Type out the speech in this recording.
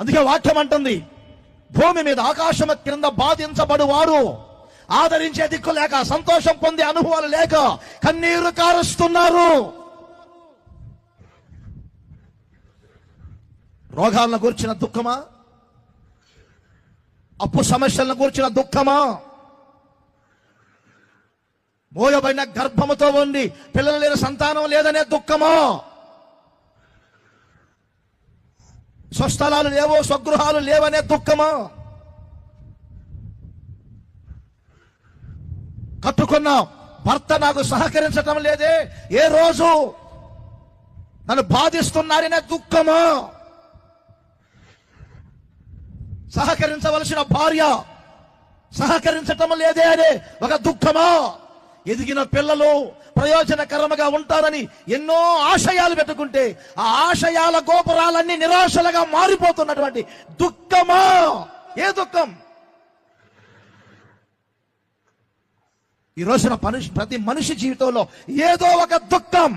అందుకే వాక్యం అంటుంది భూమి మీద ఆకాశం క్రింద బాధించబడు వారు ఆదరించే దిక్కు లేక సంతోషం పొందే అనుభవాలు లేక కన్నీరు కారుస్తున్నారు. రోగాలను గురించిన దుఃఖమా? అప్పు సమస్యలను గురించిన దుఃఖమా? మోయబడిన గర్భముతో ఉండి పిల్లలు లేని సంతానం లేదనే దుఃఖమా? స్వస్థలాలు లేవో స్వగృహాలు లేవనే దుఃఖమా? కట్టుకున్నాం భర్త నాకు సహకరించటం లేదే. ఏ రోజు నన్ను బాధిస్తున్నారనే దుఃఖమా? సహకరించవలసిన భార్య సహకరించటం లేదే అనే ఒక దుఃఖమా? ఎదిగిన పిల్లలు ప్రయోజనకరముగా ఉంటారని ఎన్నో ఆశయాలు పెట్టుకుంటే ఆ ఆశయాల గోపురాలన్నీ నిరాశలుగా మారిపోతున్నటువంటి దుఃఖమా? ఏ దుఃఖం? ఈ రోజున మనిషి ప్రతి మనిషి జీవితంలో ఏదో ఒక దుఃఖం.